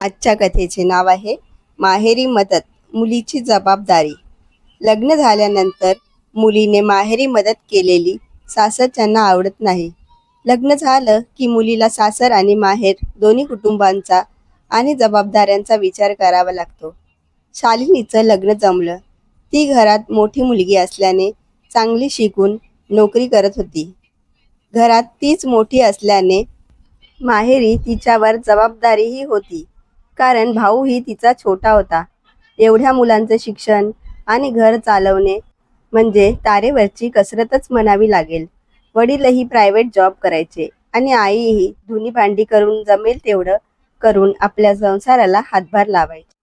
आजच्या कथेचे नाव आहे माहेरी मदत मुलीची जबाबदारी. लग्न झाल्यानंतर मुलीने माहेरी मदत केलेली सासर त्यांना आवडत नाही. लग्न झालं की मुलीला सासर आणि माहेर दोन्ही कुटुंबांचा आणि जबाबदाऱ्यांचा विचार करावा लागतो. शालिनीचं लग्न जमलं. ती घरात मोठी मुलगी असल्याने चांगली शिकून नोकरी करत होती. घरात तीच मोठी असल्याने माहेरी तिच्यावर जबाबदारीही होती. कारण भाऊही तिचा छोटा होता. एवढ्या मुलांचं शिक्षण आणि घर चालवणे म्हणजे तारेवरची कसरतच म्हणावी लागेल. वडीलही प्रायव्हेट जॉब करायचे आणि आईही धुनी भांडी करून जमेल तेवढं करून आपल्या संसाराला हातभार लावायचे.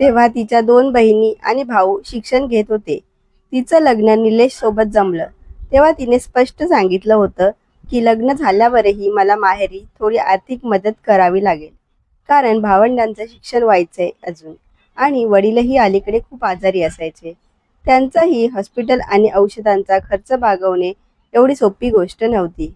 तेव्हा तिच्या दोन बहिणी आणि भाऊ शिक्षण घेत होते. तिचं लग्न निलेश सोबत जमलं. तेव्हा तिने स्पष्ट सांगितलं होतं की लग्न झाल्यावरही मला माहेरी थोडी आर्थिक मदत करावी लागेल. कारण भावंडांचं शिक्षण व्हायचंय अजून. आणि वडीलही अलीकडे खूप आजारी असायचे. त्यांचाही हॉस्पिटल आणि औषधांचा खर्च भागवणे एवढी सोपी गोष्ट नव्हती.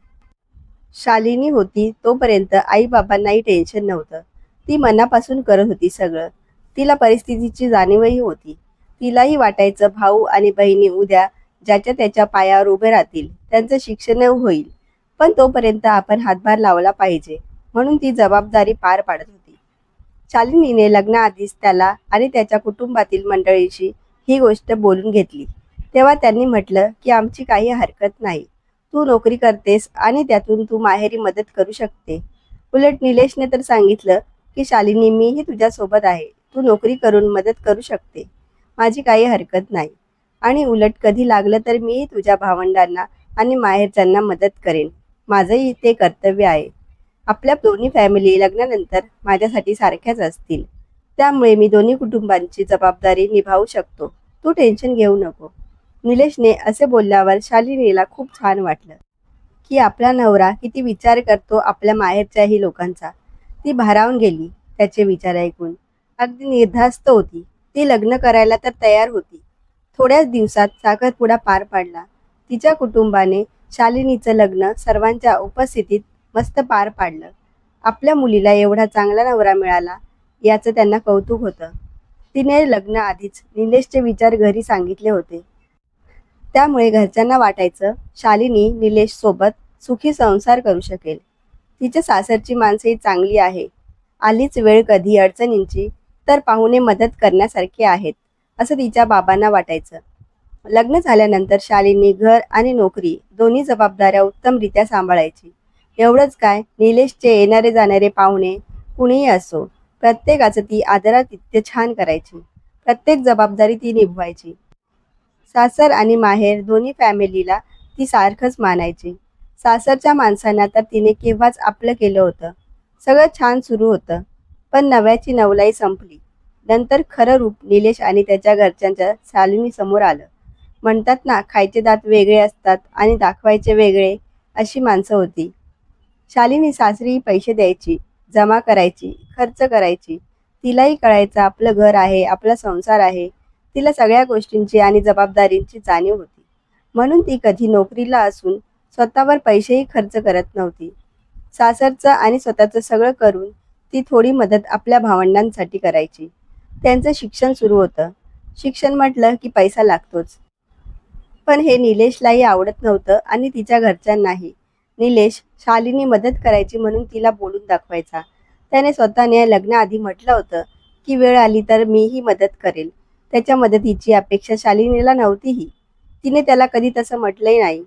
शालिनी होती तोपर्यंत आई बाबांनाही टेन्शन नव्हतं. ती मनापासून करत होती सगळं. तिला परिस्थितीची जाणीवही होती. तिलाही वाटायचं भाऊ आणि बहिणी उद्या ज्याच्या त्याच्या पायावर उभे राहतील त्यांचं शिक्षण होईल. पण तोपर्यंत आपण हातभार लावला पाहिजे. म्हणून ती जबाबदारी पार पाडत होती. शालिनीने लग्नाआधीच त्याला आणि त्याच्या कुटुंबातील मंडळीशी ही गोष्ट बोलून घेतली. तेव्हा त्यांनी म्हटलं की आमची काही हरकत नाही. तू नोकरी करतेस आणि त्यातून तू माहेरी मदत करू शकते. उलट निलेशने तर सांगितलं की शालिनी मीही तुझ्यासोबत आहे. तू नोकरी करून मदत करू शकते. माझी काही हरकत नाही. आणि उलट कधी लागलं तर मीही तुझ्या भावंडांना आणि माहेरच्यांना मदत करेन. माझंही ते कर्तव्य आहे. आपल्या दोन्ही फॅमिली लग्नानंतर माझ्यासाठी सारख्याच असतील. त्यामुळे मी दोन्ही कुटुंबांची जबाबदारी निभावू शकतो. तू टेन्शन घेऊ नको. निलेशने असे बोलल्यावर शालिनीला खूप छान वाटलं की आपला नवरा किती विचार करतो आपल्या माहेरच्याही लोकांचा. ती भारावून गेली त्याचे विचार ऐकून. अगदी निर्धास्त होती. ती लग्न करायला तर तयार होती. थोड्याच दिवसात साखरपुडा पार पाडला. तिच्या कुटुंबाने शालिनीचं लग्न सर्वांच्या उपस्थितीत मस्त पार पाडलं. आपल्या मुलीला एवढा चांगला नवरा मिळाला याचं त्यांना कौतुक होतं. तिने लग्न आधीच निलेशचे विचार घरी सांगितले होते. त्यामुळे घरच्यांना वाटायचं शालिनी निलेश सोबत सुखी संसार करू शकेल. तिच्या सासरची माणसंही चांगली आहे. आलीच वेळ कधी अडचणींची तर पाहुणे मदत करण्यासारखे आहेत असं तिच्या बाबांना वाटायचं. लग्न झाल्यानंतर शालिनी घर आणि नोकरी दोन्ही जबाबदाऱ्या उत्तमरित्या सांभाळायची. एवढंच काय निलेशचे येणारे जाणारे पाहुणे कुणीही असो प्रत्येकाचं ती आदरातिथ्य छान करायची. प्रत्येक जबाबदारी ती निभवायची. सासर आणि माहेर दोन्ही फॅमिलीला ती सारखंच मानायची. सासरच्या माणसांना तर तिने केव्हाच आपलं केलं होतं. सगळं छान सुरू होतं. पण नव्याची नवलाई संपली. नंतर खरं रूप निलेश आणि त्याच्या घरच्यांच्या सालिनी समोर आलं. म्हणतात ना खायचे दात वेगळे असतात आणि दाखवायचे वेगळे अशी माणसं होती. शालिनी सासरी पैसे द्यायची जमा करायची खर्च करायची. तिलाही कळायचं आपलं घर आहे आपला संसार आहे. तिला सगळ्या गोष्टींची आणि जबाबदारींची जाणीव होती. म्हणून ती कधी नोकरीला असून स्वतःवर पैसेही खर्च करत नव्हती. सासरचं आणि स्वतःचं सगळं करून ती थोडी मदत आपल्या भावंडांसाठी करायची. त्यांचं शिक्षण सुरू होतं. शिक्षण म्हटलं की पैसा लागतोच. पण हे निलेशलाही आवडत नव्हतं आणि तिच्या घरच्यांनाही. निलेश शालिनी मदत करायची म्हणून तिला बोलून दाखवायचा. त्याने स्वतःने लग्नाआधी म्हटलं होतं की वेळ आली तर मीही मदत करेल. त्याच्या मदतीची अपेक्षा शालिनीला नव्हतीही. तिने त्याला कधी तसं म्हटलंही नाही.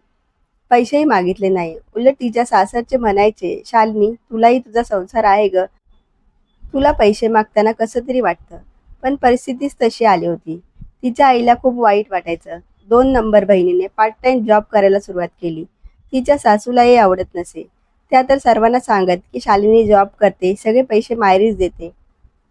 पैसेही मागितले नाही. उलट तिच्या सासरचे म्हणायचे शालिनी तुलाही तुझा संसार आहे ग. तुला पैसे मागताना कसं तरी वाटतं. पण परिस्थितीच तशी आली होती. तिच्या आईला खूप वाईट वाटायचं. दोन नंबर बहिणीने पार्ट टाइम जॉब करायला सुरुवात केली. तिच्या सासूलाही आवडत नसे. त्या तर सर्वांना सांगत की शालिनी जॉब करते सगळे पैसे मायरीच देते.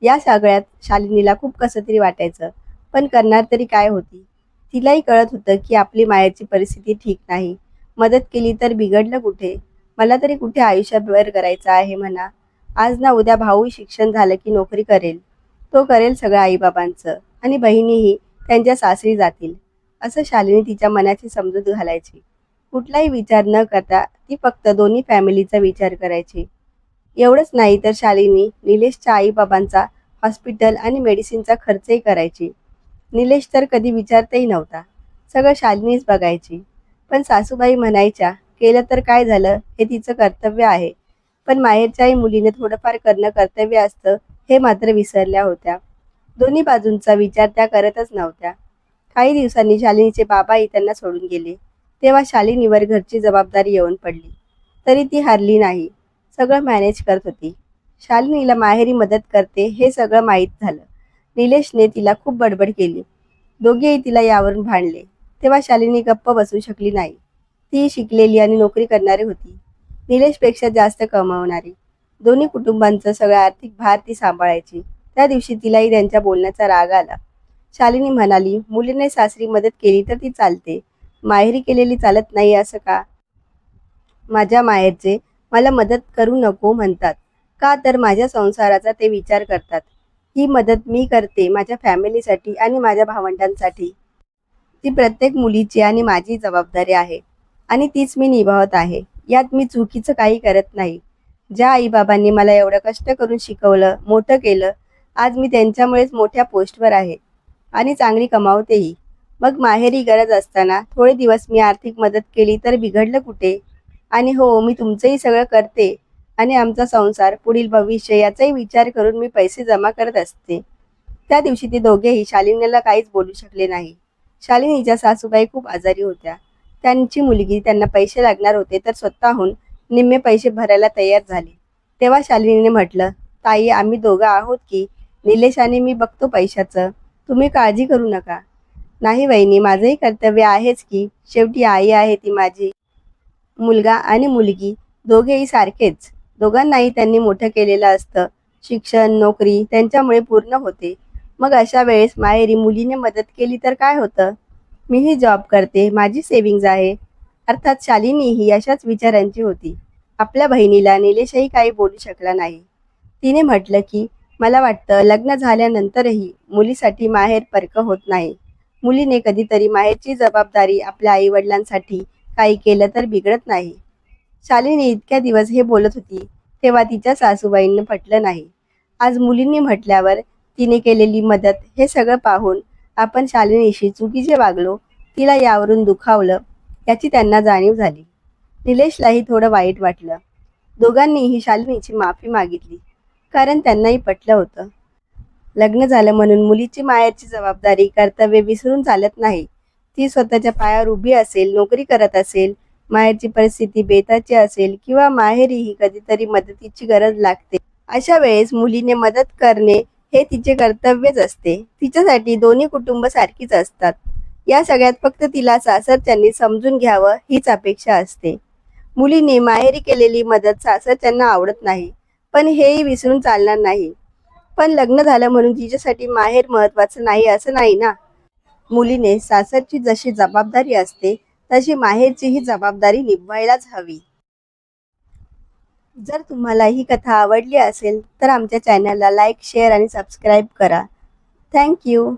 या सगळ्यात शालिनीला खूप कसं तरी वाटायचं. पण करणार तरी काय होती? तिलाही कळत होतं की आपली मायाची परिस्थिती ठीक नाही. मदत केली तर बिघडलं कुठे? मला तरी कुठे आयुष्यभर करायचं आहे म्हणा. आज ना उद्या भाऊ शिक्षण झालं की नोकरी करेल. तो करेल सगळं आईबाबांचं आणि बहिणीही त्यांच्या सासरी जातील. असं शालिनी तिच्या मनाची समजूत घालायची. कुठलाही विचार न करता ती फक्त दोन्ही फॅमिलीचा विचार करायची. एवढंच नाही तर शालिनी निलेशच्या आईबाबांचा हॉस्पिटल आणि मेडिसिनचा खर्चही करायची. निलेश तर कधी विचारतही नव्हता. सगळं शालिनीच बघायची. पण सासूबाई म्हणायच्या केलं तर काय झालं? हे तिचं कर्तव्य आहे. पण माहेरच्याही मुलीने थोडंफार करणं कर्तव्य असतं हे मात्र विसरल्या होत्या. दोन्ही बाजूंचा विचार त्या करतच नव्हत्या. काही दिवसांनी शालिनीचे बाबाही त्यांना सोडून गेले. तेव्हा शालिनीवर घरची जबाबदारी येऊन पडली. तरी ती हारली नाही. सगळं मॅनेज करत होती. शालिनीला माहेरी मदत करते हे सगळं माहीत झालं. निलेशने तिला खूप बडबड केली. दोघेही तिला यावरून भांडले. तेव्हा शालिनी गप्प बसू शकली नाही. ती शिकलेली आणि नोकरी करणारी होती. निलेशपेक्षा जास्त कमावणारी. दोन्ही कुटुंबांचं सगळं आर्थिक भार ती सांभाळायची. त्या दिवशी तिलाही त्यांच्या बोलण्याचा राग आला. शालिनी म्हणाली मुलीने सासरी मदत केली तर ती चालते. माहेरी केलेली चालत नाही असं का? माझ्या माहेरचे मला मदत करू नको म्हणतात. का तर माझ्या संसाराचा ते विचार करतात. ही मदत मी करते माझ्या फॅमिलीसाठी आणि माझ्या भावंडांसाठी. ती प्रत्येक मुलीची आणि माझी जबाबदारी आहे आणि तीच मी निभावत आहे. यात मी चुकीचं काही करत नाही. ज्या आईबाबांनी मला एवढं कष्ट करून शिकवलं मोठं केलं आज मी त्यांच्यामुळेच मोठ्या पोस्टवर आहे आणि चांगली कमावतेही. मग माहेरी गरज असताना थोडे दिवस मी आर्थिक मदत केली तर बिघडलं कुठे? आणि हो मी तुमचंही सगळं करते आणि आमचा संसार पुढील भविष्य याचाही विचार करून मी पैसे जमा करत असते. त्या दिवशी ते दोघेही शालिनीला काहीच बोलू शकले नाही. शालिनीच्या सासूबाई खूप आजारी होत्या. त्यांची मुलगी त्यांना पैसे लागणार होते तर स्वतःहून निम्मे पैसे भरायला तयार झाले. तेव्हा शालिनीने म्हटलं ताई आम्ही दोघं आहोत की? निलेशाने मी बघतो पैशाचं. तुम्ही काळजी करू नका. नाही वहिनी माझंही कर्तव्य आहेच की शेवटी आई आहे ती माझी. मुलगा आणि मुलगी दोघेही सारखेच. दोघांनाही त्यांनी मोठं केलेलं असतं. शिक्षण नोकरी त्यांच्यामुळे पूर्ण होते. मग अशा वेळेस माहेरी मुलीने मदत केली तर काय होतं? मीही जॉब करते माझी सेविंग्ज आहे. अर्थात शालिनी ही अशाच विचारांची होती. आपल्या बहिणीला निलेशही काही बोलू शकला नाही. तिने म्हटलं की मला वाटतं लग्न झाल्यानंतरही मुलीसाठी माहेर परक होत नाही. मुलीने कधीतरी माहेरची जबाबदारी आपल्या आईवडिलांसाठी काही केलं तर बिघडत नाही. शालिनी इतक्या दिवस हे बोलत होती तेव्हा तिच्या सासूबाईंनी पटलं नाही. आज मुलींनी म्हटल्यावर तिने केलेली मदत हे सगळं पाहून आपण शालिनीशी चुकीचे वागलो तिला यावरून दुखावलं याची त्यांना जाणीव झाली. निलेशलाही थोडं वाईट वाटलं. दोघांनीही शालिनीची माफी मागितली कारण त्यांनाही पटलं होतं. लग्न झालं म्हणून मुलीची माहेरची जबाबदारी कर्तव्य विसरून चालत नाही. ती स्वतःच्या पायावर उभी असेल नोकरी करत असेल माहेरची परिस्थिती बेताची असेल किंवा माहेरीही कधीतरी मदतीची गरज लागते. अशा वेळेस मुलीने मदत करणे हे तिचे कर्तव्यच असते. तिच्यासाठी दोन्ही कुटुंब सारखीच असतात. या सगळ्यात फक्त तिला सासरच्यांनी समजून घ्यावं हीच अपेक्षा असते. मुलीने माहेरी केलेली मदत सासरच्यांना आवडत नाही पण हेही विसरून चालणार नाही. पण लग्न झालं म्हणून तिच्यासाठी माहेर महत्वाचं नाही असं नाही ना? मुलीने सासरची जशी जबाबदारी असते तशी माहेरचीही जबाबदारी निभवायलाच हवी. जर तुम्हाला ही कथा आवडली असेल तर आमच्या चॅनलला लाईक शेअर आणि सबस्क्राईब करा. Thank you